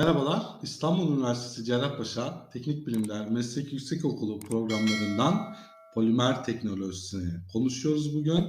Merhabalar, İstanbul Üniversitesi Cerrahpaşa Teknik Bilimler Meslek Yüksekokulu programlarından polimer teknolojisini konuşuyoruz bugün.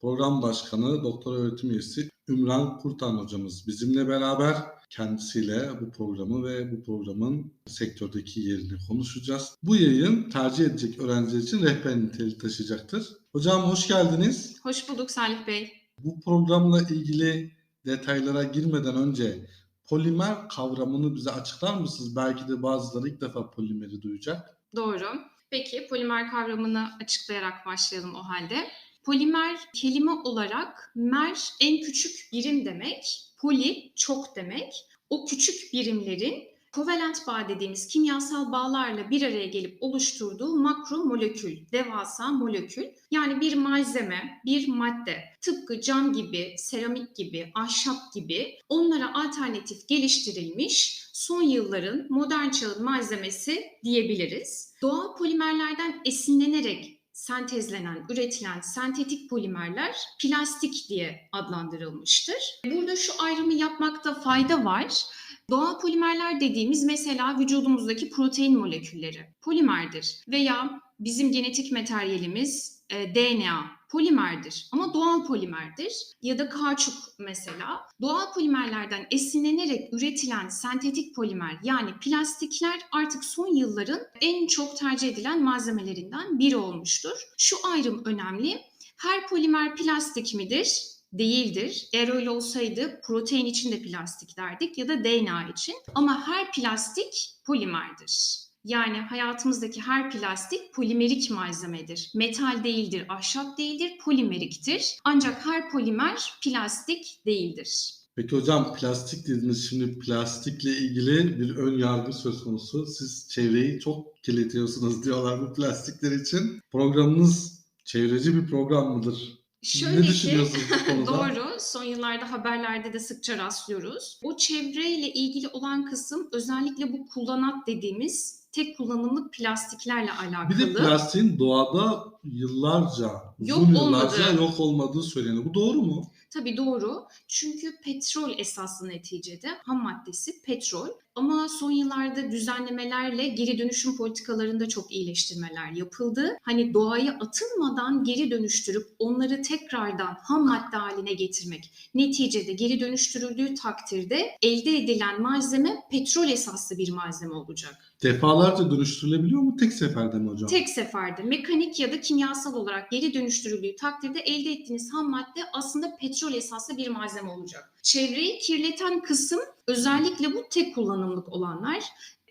Program Başkanı, Doktor Öğretim Üyesi Ümran Kurtan hocamız bizimle beraber kendisiyle bu programı ve bu programın sektördeki yerini konuşacağız. Bu yayın tercih edecek öğrenciler için rehber niteliği taşıyacaktır. Hocam hoş geldiniz. Hoş bulduk Salih Bey. Bu programla ilgili detaylara girmeden önce polimer kavramını bize açıklar mısınız? Belki de bazıları ilk defa polimeri duyacak. Doğru. Peki polimer kavramını açıklayarak başlayalım o halde. Polimer kelime olarak mer en küçük birim demek, poli çok demek. O küçük birimlerin kovalent bağ dediğimiz kimyasal bağlarla bir araya gelip oluşturduğu makro molekül, devasa molekül. Yani bir malzeme, bir madde tıpkı cam gibi, seramik gibi, ahşap gibi onlara alternatif geliştirilmiş son yılların modern çağın malzemesi diyebiliriz. Doğal polimerlerden esinlenerek sentezlenen, üretilen sentetik polimerler plastik diye adlandırılmıştır. Burada şu ayrımı yapmakta fayda var. Doğal polimerler dediğimiz mesela vücudumuzdaki protein molekülleri polimerdir veya bizim genetik materyalimiz e, DNA polimerdir ama doğal polimerdir ya da kauçuk mesela doğal polimerlerden esinlenerek üretilen sentetik polimer yani plastikler artık son yılların en çok tercih edilen malzemelerinden biri olmuştur. Şu ayrım önemli. Her polimer plastik midir? Değildir. Eğer öyle olsaydı protein için de plastik derdik ya da DNA için. Ama her plastik polimerdir. Yani hayatımızdaki her plastik polimerik malzemedir. Metal değildir, ahşap değildir, polimeriktir. Ancak her polimer plastik değildir. Peki hocam plastik dediniz şimdi plastikle ilgili bir ön yargı söz konusu. Siz çevreyi çok kirletiyorsunuz diyorlar bu plastikler için. Programınız çevreci bir program mıdır? Şöyle ne ki, düşünüyorsunuz bu konuda? Doğru. Son yıllarda haberlerde de sıkça rastlıyoruz. O çevreyle ilgili olan kısım özellikle bu kullanat dediğimiz tek kullanımlık plastiklerle alakalı. Bir de plastiğin doğada yıllarca, Yok uzun yıllarca yok olmadığı söyleniyor. Bu doğru mu? Tabii doğru. Çünkü petrol esaslı neticede ham maddesi petrol. Ama son yıllarda düzenlemelerle geri dönüşüm politikalarında çok iyileştirmeler yapıldı. Hani doğaya atılmadan geri dönüştürüp onları tekrardan ham madde haline getirmek. Neticede geri dönüştürüldüğü takdirde elde edilen malzeme petrol esaslı bir malzeme olacak. Defalarca dönüştürülebiliyor mu? Tek seferde mi hocam? Tek seferde mekanik ya da kimyasal olarak geri dönüştürüldüğü takdirde elde ettiğiniz ham madde aslında petrol esaslı bir malzeme olacak. Çevreyi kirleten kısım özellikle bu tek kullanımlık olanlar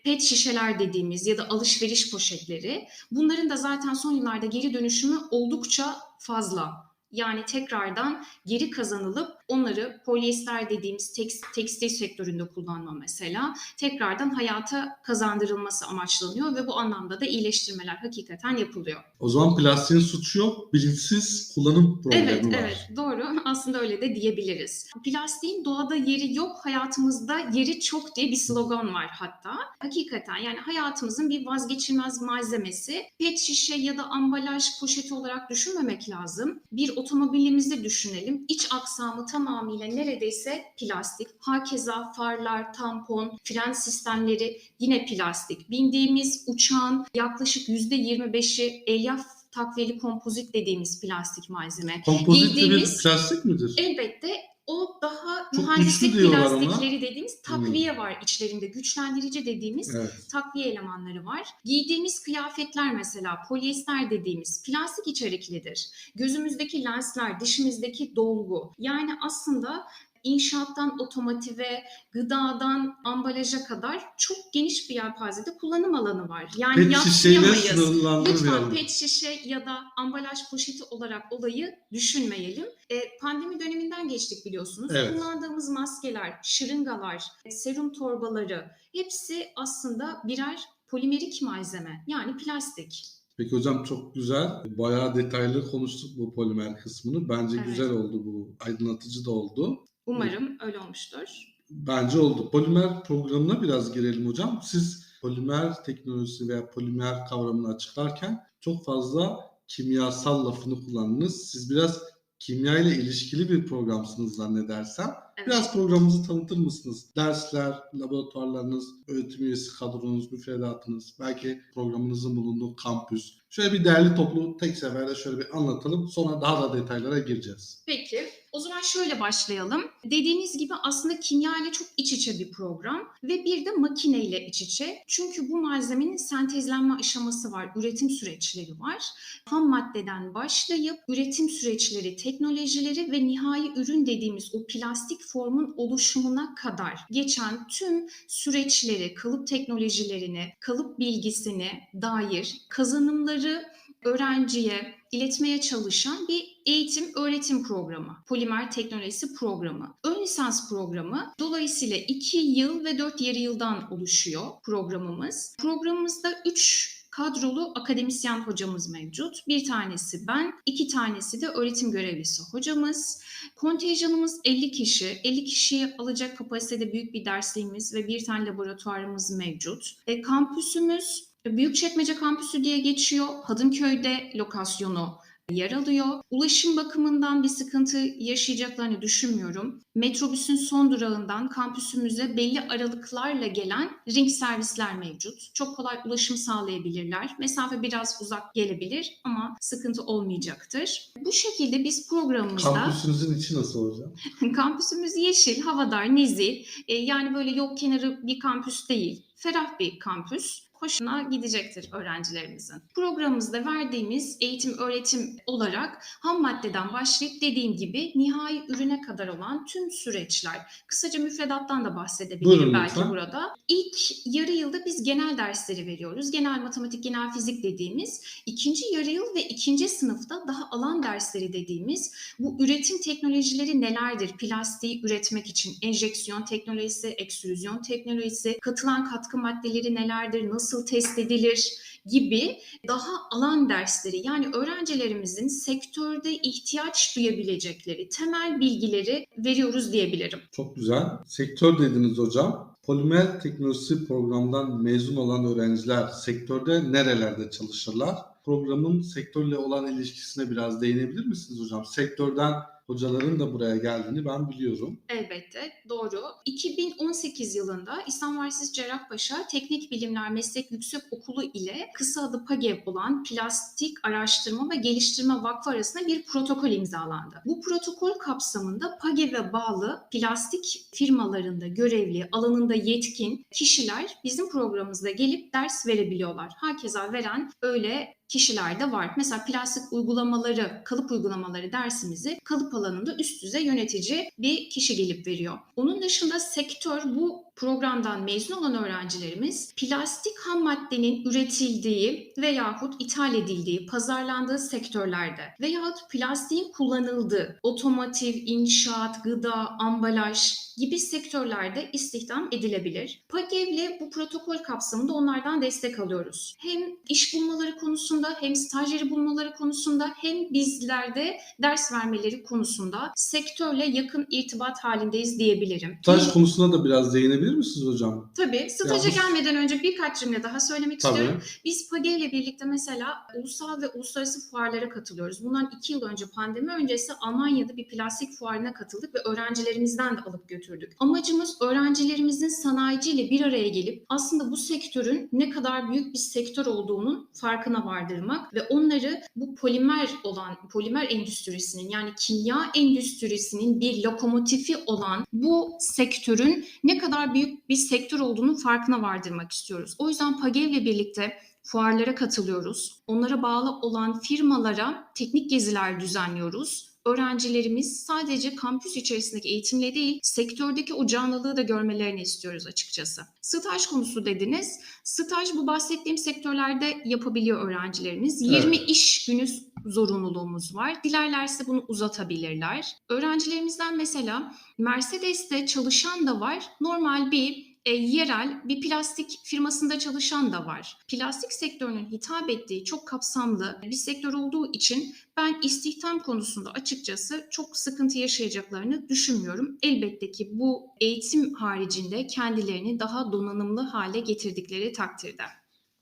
pet şişeler dediğimiz ya da alışveriş poşetleri bunların da zaten son yıllarda geri dönüşümü oldukça fazla. Yani tekrardan geri kazanılıp onları polyester dediğimiz tekst- tekstil sektöründe kullanma mesela tekrardan hayata kazandırılması amaçlanıyor ve bu anlamda da iyileştirmeler hakikaten yapılıyor. O zaman plastiğin suçu yok, bilinçsiz kullanım problemi Evet, var. evet doğru. Aslında öyle de diyebiliriz. Plastiğin doğada yeri yok, hayatımızda yeri çok diye bir slogan var hatta. Hakikaten yani hayatımızın bir vazgeçilmez malzemesi. Pet şişe ya da ambalaj poşeti olarak düşünmemek lazım. Bir otomobilimizi düşünelim. İç aksamı tamamıyla neredeyse plastik. Hakeza farlar, tampon, fren sistemleri yine plastik. Bindiğimiz uçağın yaklaşık %25'i elyaf takviyeli kompozit dediğimiz plastik malzeme. Kompozit bir Giydiğimiz- plastik midir? Elbette o daha Çok mühendislik diyorlar ona. plastikleri dediğimiz takviye var içlerinde. Güçlendirici dediğimiz Evet. takviye elemanları var. Giydiğimiz kıyafetler mesela polyester dediğimiz plastik içeriklidir. Gözümüzdeki lensler, dişimizdeki dolgu. Yani aslında inşaattan otomotive, gıdadan ambalaja kadar çok geniş bir yelpazede kullanım alanı var. Yani Pet yatsıyamayız. Lütfen pet şişe ya da ambalaj poşeti olarak olayı düşünmeyelim. E, pandemi döneminden geçtik biliyorsunuz. Evet. Kullandığımız maskeler, şırıngalar, serum torbaları hepsi aslında birer polimerik malzeme yani plastik. Peki hocam çok güzel. Bayağı detaylı konuştuk bu polimer kısmını. Bence Evet. güzel oldu bu. Aydınlatıcı da oldu. Umarım öyle olmuştur. Bence oldu. Polimer programına biraz girelim hocam. Siz polimer teknolojisi veya polimer kavramını açıklarken çok fazla kimyasal lafını kullandınız. Siz biraz kimya ile ilişkili bir programsınız zannedersem. Evet. Biraz programımızı tanıtır mısınız? Dersler, laboratuvarlarınız, öğretim üyesi kadronuz, müfredatınız, belki programınızın bulunduğu kampüs. Şöyle bir değerli toplu tek seferde şöyle bir anlatalım. Sonra daha da detaylara gireceğiz. Peki, o zaman şöyle başlayalım. Dediğiniz gibi aslında kimya ile çok iç içe bir program ve bir de makine ile iç içe. Çünkü bu malzemenin sentezlenme aşaması var, üretim süreçleri var. Ham maddeden başlayıp üretim süreçleri, teknolojileri ve nihai ürün dediğimiz o plastik formun oluşumuna kadar geçen tüm süreçleri, kalıp teknolojilerini, kalıp bilgisine dair kazanımları öğrenciye iletmeye çalışan bir eğitim öğretim programı. Polimer teknolojisi programı. Ön lisans programı dolayısıyla 2 yıl ve 4 yarı yıldan oluşuyor programımız. Programımızda 3 kadrolu akademisyen hocamız mevcut. Bir tanesi ben, iki tanesi de öğretim görevlisi hocamız. Kontenjanımız 50 kişi. 50 kişiyi alacak kapasitede büyük bir dersliğimiz ve bir tane laboratuvarımız mevcut. E, kampüsümüz Büyükçekmece kampüsü diye geçiyor. Hadımköy'de lokasyonu yer alıyor. Ulaşım bakımından bir sıkıntı yaşayacaklarını düşünmüyorum. Metrobüsün son durağından kampüsümüze belli aralıklarla gelen ring servisler mevcut. Çok kolay ulaşım sağlayabilirler. Mesafe biraz uzak gelebilir ama sıkıntı olmayacaktır. Bu şekilde biz programımızda... Kampüsünüzün içi nasıl hocam? Kampüsümüz yeşil, havadar, nezih. E, yani böyle yol kenarı bir kampüs değil. Ferah bir kampüs. Hoşuna gidecektir öğrencilerimizin. Programımızda verdiğimiz eğitim öğretim olarak ham maddeden başlayıp dediğim gibi nihai ürüne kadar olan tüm süreçler. Kısaca müfredattan da bahsedebilirim Buyurun belki lütfen. burada. İlk yarı yılda biz genel dersleri veriyoruz. Genel matematik, genel fizik dediğimiz. İkinci yarı yıl ve ikinci sınıfta daha alan dersleri dediğimiz bu üretim teknolojileri nelerdir? Plastiği üretmek için enjeksiyon teknolojisi, ekstrüzyon teknolojisi, katılan katkı maddeleri nelerdir? Nasıl test edilir? gibi daha alan dersleri yani öğrencilerimizin sektörde ihtiyaç duyabilecekleri temel bilgileri veriyoruz diyebilirim. Çok güzel. Sektör dediniz hocam. Polimer teknolojisi programdan mezun olan öğrenciler sektörde nerelerde çalışırlar? Programın sektörle olan ilişkisine biraz değinebilir misiniz hocam? Sektörden hocaların da buraya geldiğini ben biliyorum. Elbette doğru. 2018 yılında İstanbul Üniversitesi Cerrahpaşa Teknik Bilimler Meslek Yüksek Okulu ile kısa adı PAGEV olan Plastik Araştırma ve Geliştirme Vakfı arasında bir protokol imzalandı. Bu protokol kapsamında PAGEV'e bağlı plastik firmalarında görevli, alanında yetkin kişiler bizim programımızda gelip ders verebiliyorlar. Herkese veren öyle kişiler de var. Mesela plastik uygulamaları, kalıp uygulamaları dersimizi kalıp alanında üst düzey yönetici bir kişi gelip veriyor. Onun dışında sektör bu programdan mezun olan öğrencilerimiz plastik ham maddenin üretildiği veyahut ithal edildiği, pazarlandığı sektörlerde veyahut plastiğin kullanıldığı otomotiv, inşaat, gıda, ambalaj gibi sektörlerde istihdam edilebilir. PAGEV'le bu protokol kapsamında onlardan destek alıyoruz. Hem iş bulmaları konusunda hem stajyeri bulmaları konusunda hem bizlerde ders vermeleri konusunda sektörle yakın irtibat halindeyiz diyebilirim. Staj konusuna da biraz değinebilir misiniz hocam? Tabii. Staja Ya gelmeden önce birkaç cümle daha söylemek Tabii. istiyorum. Biz PAGE ile birlikte mesela ulusal ve uluslararası fuarlara katılıyoruz. Bundan iki yıl önce pandemi öncesi Almanya'da bir plastik fuarına katıldık ve öğrencilerimizden de alıp götürdük. Amacımız öğrencilerimizin sanayiciyle bir araya gelip aslında bu sektörün ne kadar büyük bir sektör olduğunun farkına vardırmak ve onları bu polimer olan polimer endüstrisinin yani kimya endüstrisinin bir lokomotifi olan bu sektörün ne kadar büyük bir sektör olduğunun farkına vardırmak istiyoruz. O yüzden PAGEV'le birlikte fuarlara katılıyoruz. Onlara bağlı olan firmalara teknik geziler düzenliyoruz. Öğrencilerimiz sadece kampüs içerisindeki eğitimle değil, sektördeki o canlılığı da görmelerini istiyoruz açıkçası. Staj konusu dediniz. Staj bu bahsettiğim sektörlerde yapabiliyor öğrencilerimiz. 20 iş günü zorunluluğumuz var. Dilerlerse bunu uzatabilirler. Öğrencilerimizden mesela Mercedes'te çalışan da var. Normal bir e, yerel bir plastik firmasında çalışan da var. Plastik sektörünün hitap ettiği çok kapsamlı bir sektör olduğu için ben istihdam konusunda açıkçası çok sıkıntı yaşayacaklarını düşünmüyorum. Elbette ki bu eğitim haricinde kendilerini daha donanımlı hale getirdikleri takdirde.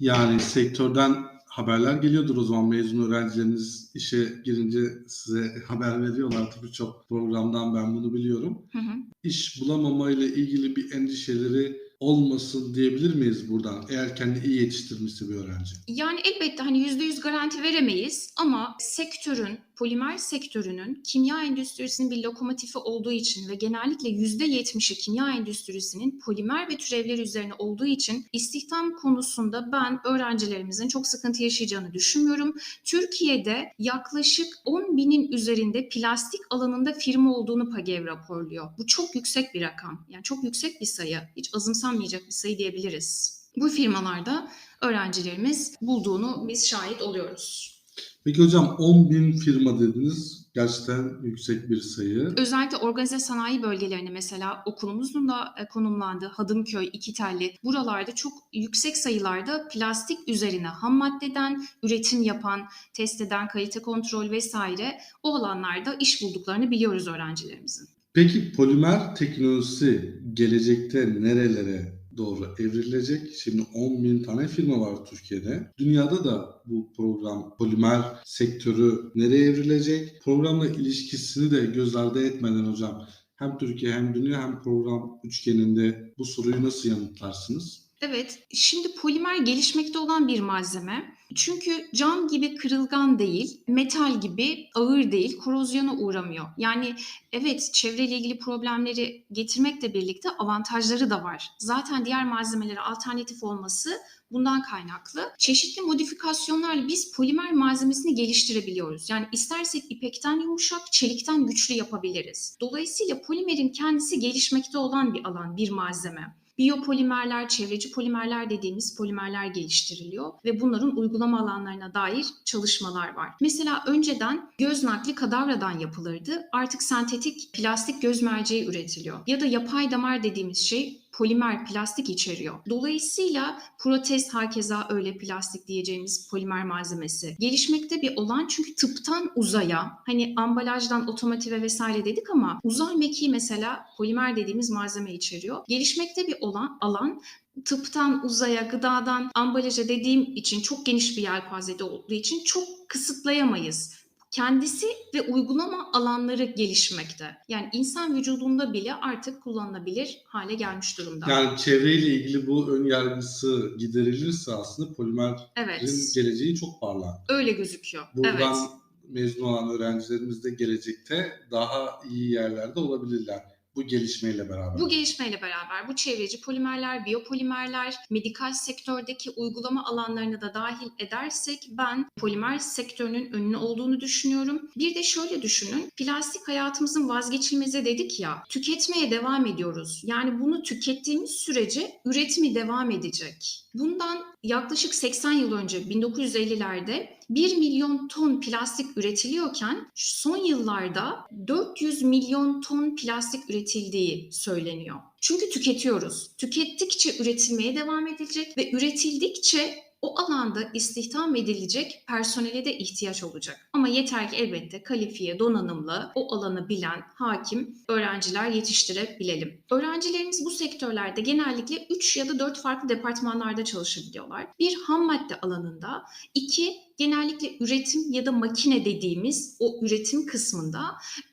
Yani sektörden haberler geliyordur o zaman mezun öğrencileriniz işe girince size haber veriyorlardı birçok programdan ben bunu biliyorum. Hı hı. İş bulamama ile ilgili bir endişeleri olmasın diyebilir miyiz buradan eğer kendi iyi yetiştirmişse bir öğrenci? Yani elbette hani %100 garanti veremeyiz ama sektörün, polimer sektörünün kimya endüstrisinin bir lokomotifi olduğu için ve genellikle %70'i kimya endüstrisinin polimer ve türevleri üzerine olduğu için istihdam konusunda ben öğrencilerimizin çok sıkıntı yaşayacağını düşünmüyorum. Türkiye'de yaklaşık 10 binin üzerinde plastik alanında firma olduğunu PAGEV raporluyor. Bu çok yüksek bir rakam. Yani çok yüksek bir sayı. Hiç azımsanmayacak bir sayı diyebiliriz. Bu firmalarda öğrencilerimiz bulduğunu biz şahit oluyoruz. Peki hocam 10 bin firma dediniz. Gerçekten yüksek bir sayı. Özellikle organize sanayi bölgelerine mesela okulumuzun da e, konumlandığı Hadımköy, İkitelli buralarda çok yüksek sayılarda plastik üzerine ham maddeden üretim yapan, test eden, kalite kontrol vesaire o alanlarda iş bulduklarını biliyoruz öğrencilerimizin. Peki polimer teknolojisi gelecekte nerelere doğru evrilecek? Şimdi 10 bin tane firma var Türkiye'de. Dünyada da bu program polimer sektörü nereye evrilecek? Programla ilişkisini de göz ardı etmeden hocam hem Türkiye hem dünya hem program üçgeninde bu soruyu nasıl yanıtlarsınız? Evet, şimdi polimer gelişmekte olan bir malzeme. Çünkü cam gibi kırılgan değil, metal gibi ağır değil, korozyona uğramıyor. Yani evet çevreyle ilgili problemleri getirmekle birlikte avantajları da var. Zaten diğer malzemelere alternatif olması bundan kaynaklı. Çeşitli modifikasyonlarla biz polimer malzemesini geliştirebiliyoruz. Yani istersek ipekten yumuşak, çelikten güçlü yapabiliriz. Dolayısıyla polimerin kendisi gelişmekte olan bir alan, bir malzeme. Biyopolimerler, çevreci polimerler dediğimiz polimerler geliştiriliyor ve bunların uygulama alanlarına dair çalışmalar var. Mesela önceden göz nakli kadavradan yapılırdı. Artık sentetik plastik göz merceği üretiliyor. Ya da yapay damar dediğimiz şey polimer plastik içeriyor. Dolayısıyla protez hakeza öyle plastik diyeceğimiz polimer malzemesi. Gelişmekte bir olan çünkü tıptan uzaya hani ambalajdan otomotive vesaire dedik ama uzay mekiği mesela polimer dediğimiz malzeme içeriyor. Gelişmekte bir olan alan tıptan uzaya, gıdadan ambalaja dediğim için çok geniş bir yelpazede olduğu için çok kısıtlayamayız kendisi ve uygulama alanları gelişmekte. Yani insan vücudunda bile artık kullanılabilir hale gelmiş durumda. Yani çevreyle ilgili bu ön yargısı giderilirse aslında polimerin evet. geleceği çok parlak. Öyle gözüküyor. Buradan evet. mezun olan öğrencilerimiz de gelecekte daha iyi yerlerde olabilirler bu gelişmeyle beraber. Bu gelişmeyle beraber bu çevreci polimerler, biyopolimerler, medikal sektördeki uygulama alanlarını da dahil edersek ben polimer sektörünün önünü olduğunu düşünüyorum. Bir de şöyle düşünün. Plastik hayatımızın vazgeçilmezi dedik ya. Tüketmeye devam ediyoruz. Yani bunu tükettiğimiz sürece üretimi devam edecek. Bundan yaklaşık 80 yıl önce 1950'lerde 1 milyon ton plastik üretiliyorken son yıllarda 400 milyon ton plastik üretildiği söyleniyor. Çünkü tüketiyoruz. Tükettikçe üretilmeye devam edilecek ve üretildikçe o alanda istihdam edilecek personele de ihtiyaç olacak. Ama yeter ki elbette kalifiye, donanımlı, o alanı bilen, hakim öğrenciler yetiştirebilelim. Öğrencilerimiz bu sektörlerde genellikle 3 ya da 4 farklı departmanlarda çalışabiliyorlar. Bir ham madde alanında, iki genellikle üretim ya da makine dediğimiz o üretim kısmında,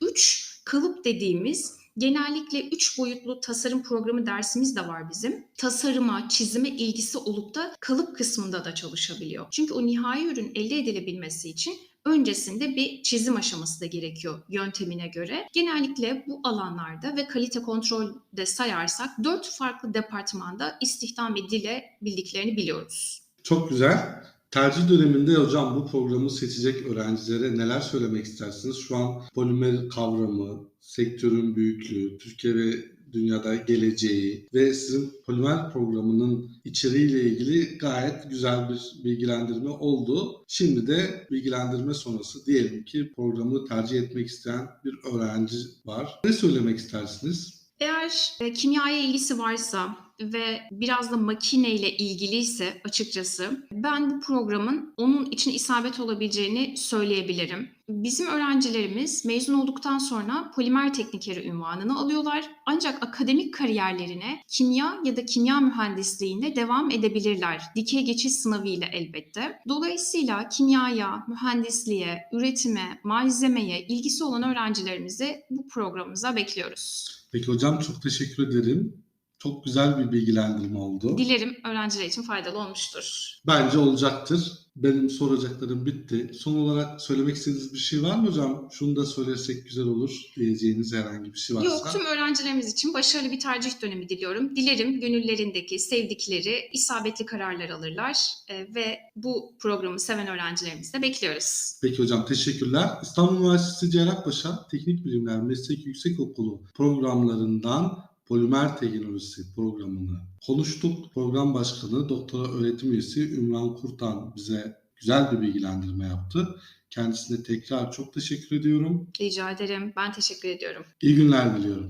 üç kalıp dediğimiz Genellikle 3 boyutlu tasarım programı dersimiz de var bizim. Tasarıma, çizime ilgisi olup da kalıp kısmında da çalışabiliyor. Çünkü o nihai ürün elde edilebilmesi için öncesinde bir çizim aşaması da gerekiyor yöntemine göre. Genellikle bu alanlarda ve kalite kontrolde sayarsak 4 farklı departmanda istihdam edilebildiklerini biliyoruz. Çok güzel. Tercih döneminde hocam bu programı seçecek öğrencilere neler söylemek istersiniz? Şu an polimer kavramı, sektörün büyüklüğü, Türkiye ve dünyada geleceği ve sizin polimer programının içeriğiyle ilgili gayet güzel bir bilgilendirme oldu. Şimdi de bilgilendirme sonrası diyelim ki programı tercih etmek isteyen bir öğrenci var. Ne söylemek istersiniz? Eğer e, kimyaya ilgisi varsa ve biraz da makineyle ilgiliyse açıkçası ben bu programın onun için isabet olabileceğini söyleyebilirim. Bizim öğrencilerimiz mezun olduktan sonra polimer teknikeri unvanını alıyorlar. Ancak akademik kariyerlerine kimya ya da kimya mühendisliğinde devam edebilirler. Dikey geçiş sınavı ile elbette. Dolayısıyla kimyaya, mühendisliğe, üretime, malzemeye ilgisi olan öğrencilerimizi bu programımıza bekliyoruz. Peki hocam çok teşekkür ederim. Çok güzel bir bilgilendirme oldu. Dilerim öğrenciler için faydalı olmuştur. Bence olacaktır. Benim soracaklarım bitti. Son olarak söylemek istediğiniz bir şey var mı hocam? Şunu da söylesek güzel olur diyeceğiniz herhangi bir şey varsa. Yok tüm öğrencilerimiz için başarılı bir tercih dönemi diliyorum. Dilerim gönüllerindeki sevdikleri isabetli kararlar alırlar e, ve bu programı seven öğrencilerimizi de bekliyoruz. Peki hocam teşekkürler. İstanbul Üniversitesi Cerrahpaşa Teknik Bilimler Meslek Yüksekokulu programlarından Polimer Teknolojisi programını konuştuk. Program Başkanı Doktora Öğretim Üyesi Ümran Kurtan bize güzel bir bilgilendirme yaptı. Kendisine tekrar çok teşekkür ediyorum. Rica ederim. Ben teşekkür ediyorum. İyi günler diliyorum.